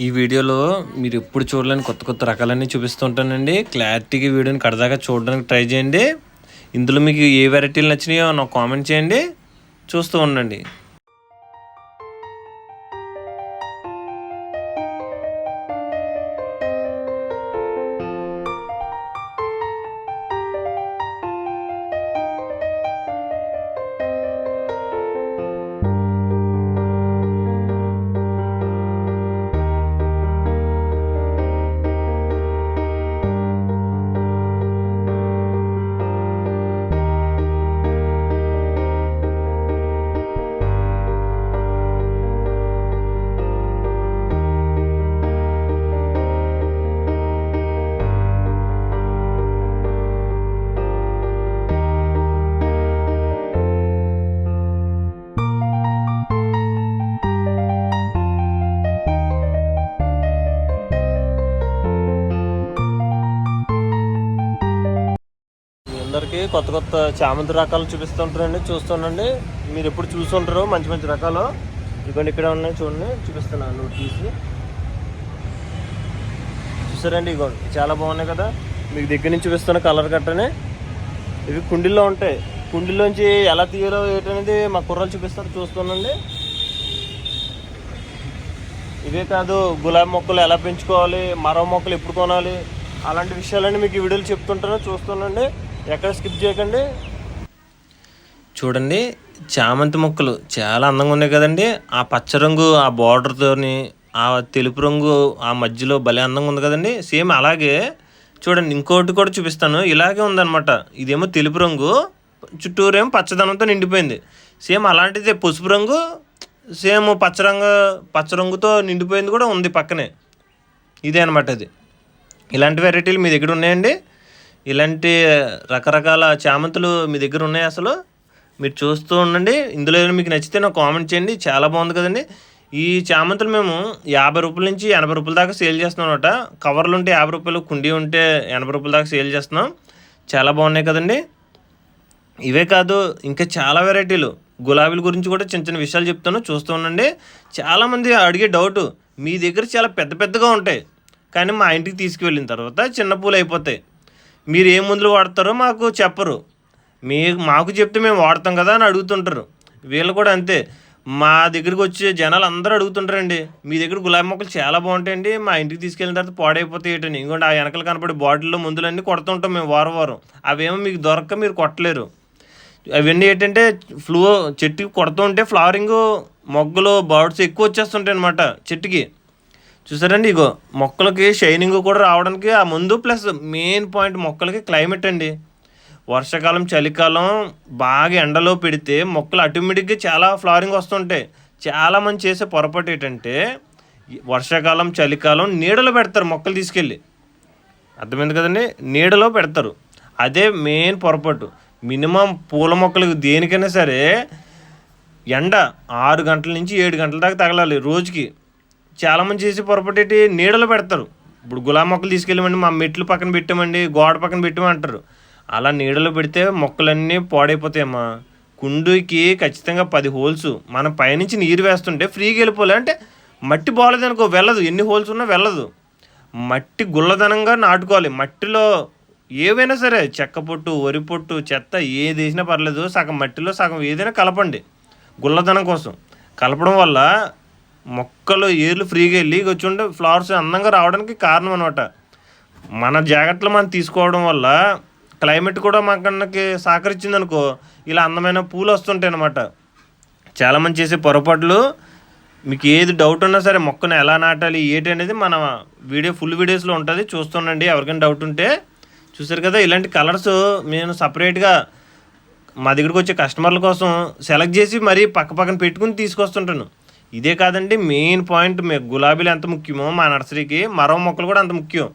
ఈ వీడియోలో మీరు ఎప్పుడు చూడలేని కొత్త కొత్త రకాలన్నీ చూపిస్తుంటానండి. క్లారిటీగా వీడియోని కడదాకా చూడడానికి ట్రై చేయండి. ఇందులో మీకు ఏ వెరైటీలు నచ్చినాయో నాకు కామెంట్ చేయండి. చూస్తూ ఉండండి. అందరికీ కొత్త కొత్త చామంతి రకాలు చూపిస్తుంటారండి. చూస్తుండండి. మీరు ఎప్పుడు చూస్తుంటారో మంచి మంచి రకాలు. ఇవన్నీ ఇక్కడ ఉన్నాయి చూడండి. చూపిస్తున్నాను నోట్ తీసి. చూసారండి ఇగోండి చాలా బాగున్నాయి కదా. మీకు దగ్గర నుంచి చూపిస్తున్న కలర్ కట్టనే. ఇవి కుండీల్లో ఉంటాయి. కుండీలోంచి ఎలా తీయాలో ఏంటనేది మా కుర్రలు చూపిస్తారు. చూస్తానండి ఇవే కాదు గులాబీ మొక్కలు ఎలా పెంచుకోవాలి మరో మొక్కలు ఎప్పుడు కొనాలి అలాంటి విషయాలన్నీ మీకు ఈ వీడియోలు చెప్తుంటాను. చూస్తుండండి. ఎక్కడ స్కిప్ చేయకండి. చూడండి చామంతి మొక్కలు చాలా అందంగా ఉన్నాయి కదండి. ఆ పచ్చ రంగు ఆ బార్డర్తోని ఆ తెలుపు రంగు ఆ మధ్యలో భలే అందంగా ఉంది కదండి. సేమ్ అలాగే చూడండి ఇంకోటి కూడా చూపిస్తాను. ఇలాగే ఉందన్నమాట. ఇదేమో తెలుపు రంగు చుట్టూరేమో పచ్చదనంతో నిండిపోయింది. సేమ్ అలాంటిదే పసుపు రంగు సేమ్ పచ్చ రంగు పచ్చ రంగుతో నిండిపోయింది కూడా ఉంది పక్కనే. ఇదే అనమాట అది. ఇలాంటి వెరైటీలు మీ దగ్గర ఉన్నాయండి? ఇలాంటి రకరకాల చామంతులు మీ దగ్గర ఉన్నాయి అసలు? మీరు చూస్తూ ఉండండి. ఇందులో ఏదైనా మీకు నచ్చితే నాకు కామెంట్ చేయండి. చాలా బాగుంది కదండి. ఈ చామంతులు మేము యాభై రూపాయల నుంచి ఎనభై రూపాయల దాకా సేల్ చేస్తున్నాం అనమాట కవర్లు ఉంటే యాభై రూపాయలు కుండీ ఉంటే ఎనభై రూపాయల దాకా సేల్ చేస్తున్నాం. చాలా బాగున్నాయి కదండి. ఇవే కాదు ఇంకా చాలా వెరైటీలు. గులాబీల గురించి కూడా చిన్న చిన్న విషయాలు చెప్తాను. చూస్తూ ఉండండి. చాలామంది అడిగే డౌట్ మీ దగ్గర చాలా పెద్ద పెద్దగా ఉంటాయి. కానీ మా ఇంటికి తీసుకువెళ్ళిన తర్వాత చిన్న పూలు అయిపోతాయి. మీరు ఏ మందులు వాడతారో మాకు చెప్పరు. మీ మాకు చెప్తే మేము వాడతాం కదా అని అడుగుతుంటారు. వీళ్ళు కూడా అంతే. మా దగ్గరికి వచ్చే జనాలు అందరూ అడుగుతుంటారండి మీ దగ్గర గులాబీ మొక్కలు చాలా బాగుంటాయండి మా ఇంటికి తీసుకెళ్ళిన తర్వాత పాడైపోతాయి ఏంటని. ఇంకోటి ఆ వెనకలు కనపడే బాటిల్లో మందులన్నీ కొడుతుంటాం మేము వారం వారం. అవేమో మీకు దొరక్క మీరు కొట్టలేరు. అవన్నీ ఏంటంటే ఫ్లూ చెట్టుకి కొడుతూ ఉంటే ఫ్లవరింగ్ మొగ్గలు బర్డ్స్ ఎక్కువ వచ్చేస్తుంటాయి అనమాట చెట్టుకి. చూసారండి ఇగో మొక్కలకి షైనింగ్ కూడా రావడానికి ఆ ముందు ప్లస్ మెయిన్ పాయింట్ మొక్కలకి క్లైమేట్ అండి. వర్షాకాలం చలికాలం బాగా ఎండలో పెడితే మొక్కలు ఆటోమేటిక్గా చాలా ఫ్లవరింగ్ వస్తుంటాయి. చాలా మంది చేసే పొరపాటు ఏంటంటే వర్షాకాలం చలికాలం నీడలో పెడతారు మొక్కలు తీసుకెళ్ళి. అర్థమైంది కదండి? నీడలో పెడతారు. అదే మెయిన్ పొరపాటు. మినిమం పూల మొక్కలకు దేనికైనా సరే ఎండ ఆరు గంటల నుంచి ఏడు గంటల దాకా తగలాలి రోజుకి. చాలామంది చేసే పొరపాటు నీడలు నీడలో పెడతారు. ఇప్పుడు గులాబీ మొక్కలు తీసుకెళ్ళమండి మా మెట్లు పక్కన పెట్టామండి గోడ పక్కన పెట్టామంటారు అలా నీడలో పెడితే మొక్కలన్నీ పాడైపోతాయమ్మా. కుండుకి ఖచ్చితంగా పది హోల్స్. మనం పైనుంచి నీరు వేస్తుంటే ఫ్రీగా వెళ్ళిపోలే. అంటే మట్టి బాగలేదనుకో వెళ్ళదు. ఎన్ని హోల్స్ ఉన్నా వెళ్ళదు. మట్టి గుల్లదనంగా నాటుకోవాలి. మట్టిలో ఏవైనా సరే చెక్క పొట్టు వరి పొట్టు చెత్త ఏది వేసినా పర్లేదు. సగం మట్టిలో సగం ఏదైనా కలపండి. గుల్లదనం కోసం. కలపడం వల్ల మొక్కలు ఏర్లు ఫ్రీగా వెళ్ళి వచ్చుంటే ఫ్లవర్స్ అందంగా రావడానికి కారణం అనమాట మన జాగ్రత్తలు మనం తీసుకోవడం వల్ల క్లైమేట్ కూడా మనకి సహకరించింది అనుకో ఇలా అందమైన పూలు వస్తుంటాయి అనమాట చాలామంది చేసే పొరపాట్లు మీకు ఏది డౌట్ ఉన్నా సరే మొక్కను ఎలా నాటాలి ఏంటి అనేది మన వీడియో ఫుల్ వీడియోస్లో ఉంటుంది. చూస్తుండండి. ఎవరికైనా డౌట్ ఉంటే చూసారు కదా ఇలాంటి కలర్స్ నేను సపరేట్గా మా దగ్గరికి వచ్చే కస్టమర్ల కోసం సెలెక్ట్ చేసి మరీ పక్క పక్కన పెట్టుకుని తీసుకొస్తుంటాను. ఇదే కాదండి మెయిన్ పాయింట్ మీకు. గులాబీలు ఎంత ముఖ్యమో మా నర్సరీకి మరం మొక్కలు కూడా అంత ముఖ్యం.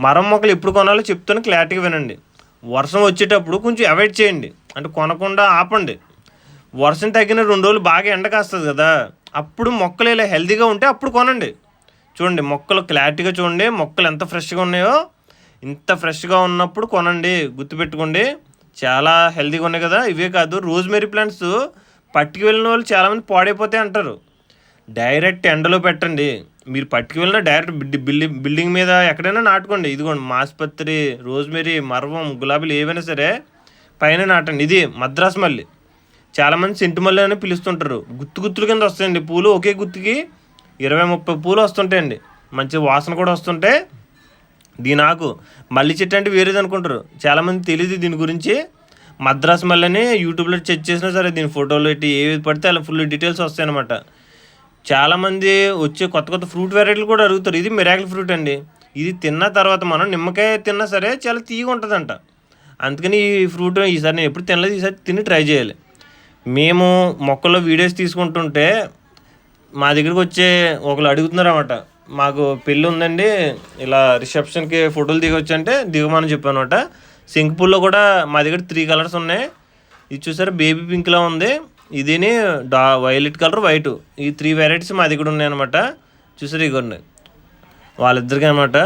మరం మొక్కలు ఎప్పుడు కొనాలో చెప్తాను క్లారిటీగా వినండి. వర్షం వచ్చేటప్పుడు కొంచెం అవాయిడ్ చేయండి. అంటే కొనకుండా ఆపండి. వర్షం తగ్గిన రెండు రోజులు బాగా ఎండ కాస్తుంది కదా. అప్పుడు మొక్కలు ఇలా హెల్తీగా ఉంటే అప్పుడు కొనండి. చూడండి మొక్కలు క్లారిటీగా చూడండి మొక్కలు ఎంత ఫ్రెష్గా ఉన్నాయో. ఇంత ఫ్రెష్గా ఉన్నప్పుడు కొనండి. గుర్తుపెట్టుకోండి చాలా హెల్తీగా ఉన్నాయి కదా. ఇవే కాదు రోజ్మెరీ ప్లాంట్స్ పట్టుకు వెళ్ళిన వాళ్ళు చాలామంది పాడైపోతాయి అంటారు. డైరెక్ట్ ఎండలో పెట్టండి. మీరు పట్టుకు వెళ్ళిన డైరెక్ట్ బిల్డింగ్ బిల్డింగ్ మీద ఎక్కడైనా నాటుకోండి. ఇదిగోండి మాస్పత్రి రోజ్మెరీ మర్వం గులాబీలు ఏవైనా సరే పైన నాటండి. ఇది మద్రాస్ మల్లి. చాలామంది సెంటు మల్లి అని పిలుస్తుంటారు. గుత్తు గుత్తుల కింద వస్తాయండి. పూలు ఒకే గుత్తుకి ఇరవై ముప్పై పూలు వస్తుంటాయండి. మంచి వాసన కూడా వస్తుంటే దీని ఆకు మల్లి చెట్టు అంటే వేరేది అనుకుంటారు. చాలామంది తెలియదు దీని గురించి. మద్రాస్ అని యూట్యూబ్లో చెక్ చేసినా సరే దీని ఫోటోలు పెట్టి ఏవి పడితే అలా ఫుల్ డీటెయిల్స్ వస్తాయన్నమాట. చాలామంది వచ్చే కొత్త కొత్త ఫ్రూట్ వెరైటీలు కూడా అడుగుతారు. ఇది మిరాకిల్ ఫ్రూట్ అండి. ఇది తిన్న తర్వాత మనం నిమ్మకాయ తిన్నా సరే చాలా తీయగా ఉంటుందంట. అందుకని ఈ ఫ్రూట్ ఈసారి నేను ఎప్పుడు తినలేదు ఈసారి తిని ట్రై చేయాలి. మేము మొక్కల్లో వీడియోస్ తీసుకుంటుంటే మా దగ్గరికి వచ్చే ఒకరు అడుగుతున్నారు అనమాట మాకు పెళ్ళి ఉందండి ఇలా రిసెప్షన్కి ఫోటోలు దిగొచ్చంటే దిగమని చెప్పాను అనమాట సింక్పూల్లో కూడా మా దగ్గర త్రీ కలర్స్ ఉన్నాయి. ఇది చూసారా బేబీ పింక్లా ఉంది. ఇదిని డా వైలెట్ కలర్ వైట్. ఈ త్రీ వెరైటీస్ మా దగ్గర ఉన్నాయి అనమాట చూసారు ఇగోండి వాళ్ళిద్దరికి అనమాట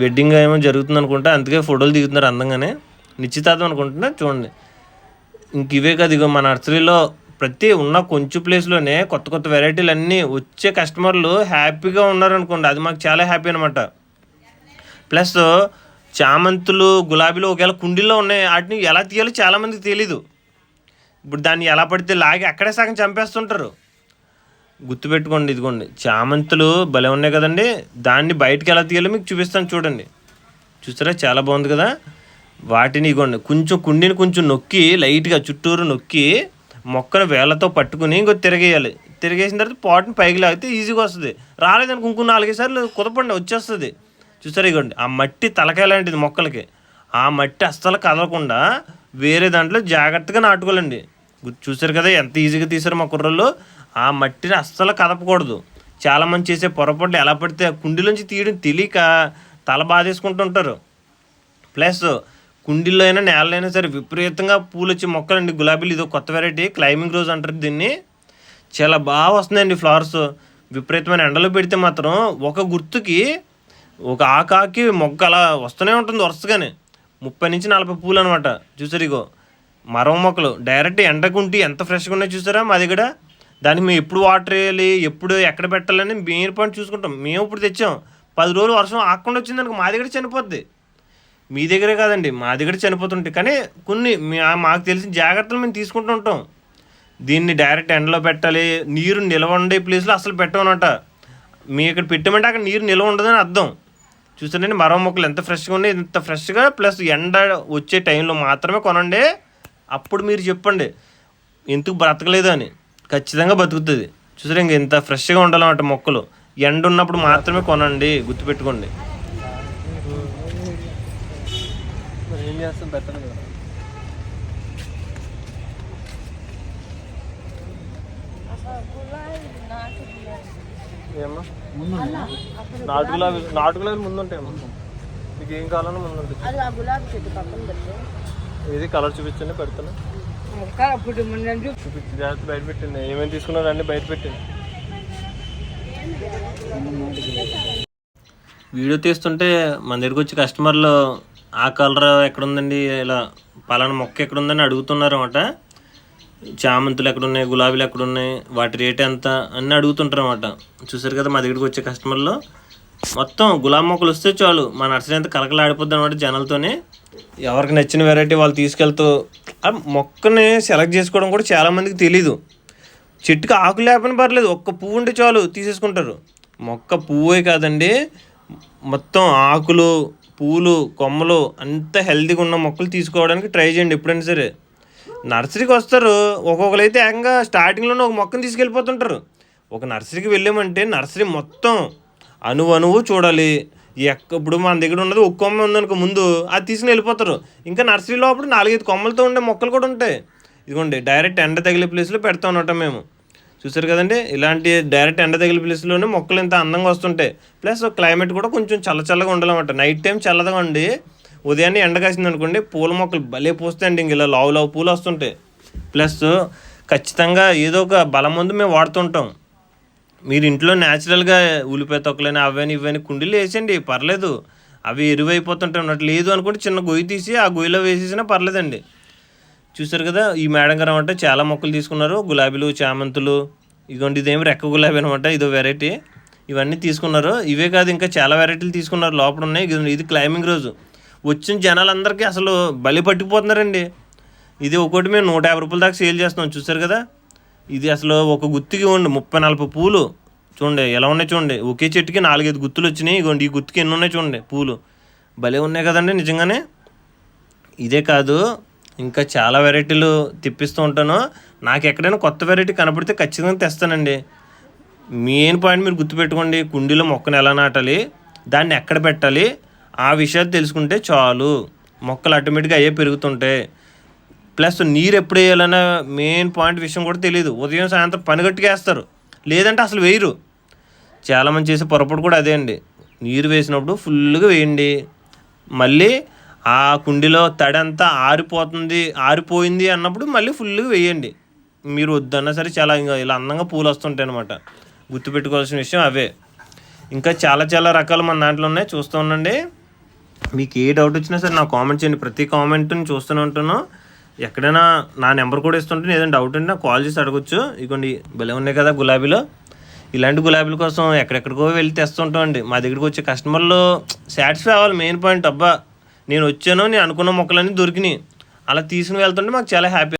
వెడ్డింగ్ ఏమో జరుగుతుంది అనుకుంటా అందుకే ఫోటోలు దిగుతున్నారు అందంగానే. నిశ్చితార్థం అనుకుంటున్నా చూడండి. ఇంక ఇవే కాదు ఇగో మా నర్సరీలో ప్రతి ఉన్న కొంచెం ప్లేస్లోనే కొత్త కొత్త వెరైటీలు అన్నీ వచ్చే కస్టమర్లు హ్యాపీగా ఉన్నారనుకోండి అది మాకు చాలా హ్యాపీ అనమాట ప్లస్ చామంతులు గులాబీలు ఒకవేళ కుండీల్లో ఉన్నాయి వాటిని ఎలా తీయాలో చాలామందికి తెలీదు. ఇప్పుడు దాన్ని ఎలా పడితే లాగి అక్కడే సగం చంపేస్తుంటారు. గుర్తుపెట్టుకోండి ఇదిగోండి. చామంతులు భలే ఉన్నాయి కదండి. దాన్ని బయటకు ఎలా తీయాలో మీకు చూపిస్తాను చూడండి. చూసారా చాలా బాగుంది కదా. వాటిని ఇగోండి కొంచెం కుండీని కొంచెం నొక్కి లైట్గా చుట్టూరు నొక్కి మొక్కను వేళ్ళతో పట్టుకుని ఇంకో తిరగేయాలి. తిరిగేసిన తర్వాత పాట్ని పైకి లాగితే ఈజీగా వస్తుంది. రాలేదని ఇంకో నాలుగైదు సార్లు కుదపండి వచ్చేస్తుంది. చూసారా ఇగోండి ఆ మట్టి తలకాయ లాంటిది మొక్కలకి. ఆ మట్టి అస్సలు కదలకుండా వేరే దాంట్లో జాగ్రత్తగా నాటుకోవాలండి. చూసారు కదా ఎంత ఈజీగా తీసారు మా కుర్రలు ఆ మట్టిని అస్సలు కదపకూడదు. చాలామంది చేసే పొరపాట్లు ఎలా పడితే ఆ కుండీలోంచి తీయడం తెలియక తల బాధేసుకుంటుంటారు ప్లస్ కుండీల్లో అయినా నేలలో అయినా సరే విపరీతంగా పూలు వచ్చి మొక్కలండి. గులాబీలు ఇదో కొత్త వెరైటీ క్లైంబింగ్ రోజ్ అంటారు దీన్ని. చాలా బాగా వస్తున్నాయండి ఫ్లవర్స్ విపరీతమైన ఎండలో పెడితే మాత్రం ఒక గుర్తుకి ఒక ఆకాకి మొగ్గ అలా వస్తూనే ఉంటుంది వరుసగానే. ముప్పై నుంచి నలభై పూలు అనమాట చూసారు ఇగో. మరవ మొక్కలు. డైరెక్ట్ ఎండకుంటే ఎంత ఫ్రెష్గా ఉన్నాయో చూసారా మా దగ్గర? దానికి మేము ఎప్పుడు వాటర్ వేయాలి ఎప్పుడు ఎక్కడ పెట్టాలని మెయిన్ పాయింట్ చూసుకుంటాం. మేము ఇప్పుడు తెచ్చాం. పది రోజులు వర్షం ఆకుండా వచ్చిందనుకో మా దగ్గర చనిపోద్ది. మీ దగ్గరే కాదండి మా దగ్గర చనిపోతుంటాయి. కానీ కొన్ని మాకు తెలిసిన జాగ్రత్తలు మేము తీసుకుంటూ ఉంటాం. దీన్ని డైరెక్ట్ ఎండలో పెట్టాలి నీరు నిల్వ ఉండే ప్లేస్లో అసలు పెట్టమనట మీ ఇక్కడ పెట్టమంటే అక్కడ నీరు నిల్వ ఉండదని అర్థం. చూసారండి మరో మొక్కలు ఎంత ఫ్రెష్గా ఉన్నాయి ఇంత ఫ్రెష్గా ప్లస్ ఎండ వచ్చే టైంలో మాత్రమే కొనండి. అప్పుడు మీరు చెప్పండి. ఎందుకు బ్రతకలేదు అని. ఖచ్చితంగా బతుకుతుంది. చూసారా ఇంక ఇంత ఫ్రెష్గా ఉండాలన్నమాట మొక్కలు. ఎండ ఉన్నప్పుడు మాత్రమే కొనండి. గుర్తుపెట్టుకోండి. నాటు గులాబీ నాటు గులాబీ ముందు ఉంటాయమ్మా మీకు ఏం కావాలన్నా ముందు ఇది కలర్ చూపించండి పెడతాను. ఇంకా అప్పుడు మనం చూ- చూపించి జాగ్రత్త బయట పెట్టండి. ఏమేమి తీసుకున్నారు అన్ని బయట పెట్టండి. వీడియో తీస్తుంటే మన దగ్గరికి వచ్చి కస్టమర్లు ఆ కలర్ ఎక్కడుందండి? ఇలా పలానా మొక్క ఎక్కడుందని అడుగుతున్నారు అనమాట చామంతులు ఎక్కడున్నాయి? గులాబీలు ఎక్కడున్నాయి? వాటి రేట్ ఎంత? అన్నీ అడుగుతుంటారు అనమాట చూసారు కదా మా దగ్గరికి వచ్చే కస్టమర్లు. మొత్తం గులాబీ మొక్కలు వస్తే చాలు. మా నర్సరీ అంతా కలకలాడిపోద్ది అనమాట జనాలతోనే. ఎవరికి నచ్చిన వెరైటీ వాళ్ళు తీసుకెళ్తూ ఆ మొక్కని సెలెక్ట్ చేసుకోవడం కూడా చాలామందికి తెలీదు. చెట్టుకి ఆకు లేకపోయినా పర్లేదు ఒక్క పువ్వు ఉంటే చాలు తీసేసుకుంటారు. మొక్క పువ్వే కాదండి. మొత్తం ఆకులు పూలు కొమ్మలు అంత హెల్తీగా ఉన్న మొక్కలు తీసుకోవడానికి ట్రై చేయండి ఎప్పుడైనా సరే. నర్సరీకి వస్తారు. ఒక్కొక్కరు అయితే ఏకంగా స్టార్టింగ్లోనే ఒక మొక్కను తీసుకెళ్ళిపోతుంటారు. ఒక నర్సరీకి వెళ్ళామంటే నర్సరీ మొత్తం అణువు అణువు చూడాలి. ఎక్క ఇప్పుడు మన దగ్గర ఉన్నది ఒక కొమ్మ ఉందనుకో ముందు అది తీసుకుని వెళ్ళిపోతారు. ఇంకా నర్సరీ లోపల నాలుగైదు కొమ్మలతో ఉండే మొక్కలు కూడా ఉంటాయి. ఇదిగోండి డైరెక్ట్ ఎండ తగిలే ప్లేస్లో పెడతా ఉండటం మేము. చూసారు కదండి ఇలాంటి డైరెక్ట్ ఎండ తగిలే ప్లేస్లోనే మొక్కలు ఇంత అందంగా వస్తుంటాయి. ప్లస్ క్లైమేట్ కూడా కొంచెం చల్ల చల్లగా ఉండాలన్నమాట. నైట్ టైం చల్లగా ఉండి ఉదయాన్నే ఎండ కాసింది అనుకోండి పూల మొక్కలు భలే పూస్తాయండి. ఇంక ఇలా లావు లావు పూలు వస్తుంటాయి. ప్లస్ ఖచ్చితంగా ఏదో ఒక బలం ముందు మేము వాడుతుంటాం. మీరు ఇంట్లో న్యాచురల్గా ఉల్లిపాయ తొక్కలని అవని ఇవని కుండీలు వేసేయండి పర్లేదు. అవి ఎరువైపోతుంటే ఉన్నట్టు లేదు అనుకుంటే చిన్న గొయ్యి తీసి ఆ గొయ్యిలో వేసేసినా పర్లేదండి. చూసారు కదా ఈ మేడం గారు అంటే చాలా మొక్కలు తీసుకున్నారు గులాబీలు చామంతులు ఇదిగోండి ఇదేమి రెక్క గులాబీ అనమాట ఇదో వెరైటీ ఇవన్నీ తీసుకున్నారు. ఇవే కాదు ఇంకా చాలా వెరైటీలు తీసుకున్నారు లోపల ఉన్నాయి ఇది- ఇది క్లైంబింగ్ రోజు. వచ్చిన జనాలందరికీ అసలు బలి పట్టిపోతున్నారండి. ఇది ఒకటి మేము నూట యాభై రూపాయల దాకా సేల్ చేస్తున్నాం చూసారు కదా. ఇది అసలు ఒక గుత్తికి ఉండి ముప్పై నలభై పూలు. చూడండి ఎలా ఉన్నాయి చూడండి. ఒకే చెట్టుకి నాలుగైదు గుత్తులు వచ్చినాయి. ఇగోండి ఈ గుత్తికి ఎన్ని ఉన్నాయి చూడండి పూలు. భలే ఉన్నాయి కదండి నిజంగానే. ఇదే కాదు ఇంకా చాలా వెరైటీలు తెప్పిస్తూ ఉంటాను. నాకు ఎక్కడైనా కొత్త వెరైటీ కనపడితే ఖచ్చితంగా తెస్తానండి. మెయిన్ పాయింట్ మీరు గుర్తుపెట్టుకోండి కుండీలో మొక్కను ఎలా నాటాలి దాన్ని ఎక్కడ పెట్టాలి ఆ విషయాలు తెలుసుకుంటే చాలు. మొక్కలు ఆటోమేటిక్గా అయ్యే పెరుగుతుంటాయి. ప్లస్ నీరు ఎప్పుడు వేయాలన్న మెయిన్ పాయింట్ విషయం కూడా తెలియదు ఉదయం సాయంత్రం పనిగట్టుకేస్తారు లేదంటే అసలు వేయరు. చాలామంది చేసే పొరపాటు కూడా అదే అండి. నీరు వేసినప్పుడు ఫుల్గా వేయండి. మళ్ళీ ఆ కుండీలో తడంతా ఆరిపోతుంది ఆరిపోయింది అన్నప్పుడు మళ్ళీ ఫుల్గా వేయండి. మీరు వద్దన్నా సరే చాలా ఇంకా ఇలా అందంగా పూలు వస్తుంటాయి అనమాట గుర్తుపెట్టుకోవాల్సిన విషయం అవే. ఇంకా చాలా చాలా రకాలు మన దాంట్లో ఉన్నాయి. చూస్తూ ఉండండి. మీకు ఏ డౌట్ వచ్చినా సరే నాకు కామెంట్ చేయండి. ప్రతి కామెంట్ని చూస్తూనే ఉంటాను ఎక్కడైనా నా నెంబర్ కూడా ఇస్తుంటే ఏదైనా డౌట్ ఉంటే నాకు కాల్ చేసి అడగొచ్చు. ఇదిగోండి భలే ఉన్నాయి కదా గులాబీలో. ఇలాంటి గులాబీల కోసం ఎక్కడెక్కడికో వెళ్ళి తెస్తుంటామండి మా దగ్గరికి వచ్చే కస్టమర్లు సాటిస్ఫై అవ్వాలి. మెయిన్ పాయింట్ అబ్బా నేను వచ్చాను నేను అనుకున్న మొక్కలన్నీ దొరికినాయి. అలా తీసుకుని వెళ్తుంటే మాకు చాలా హ్యాపీ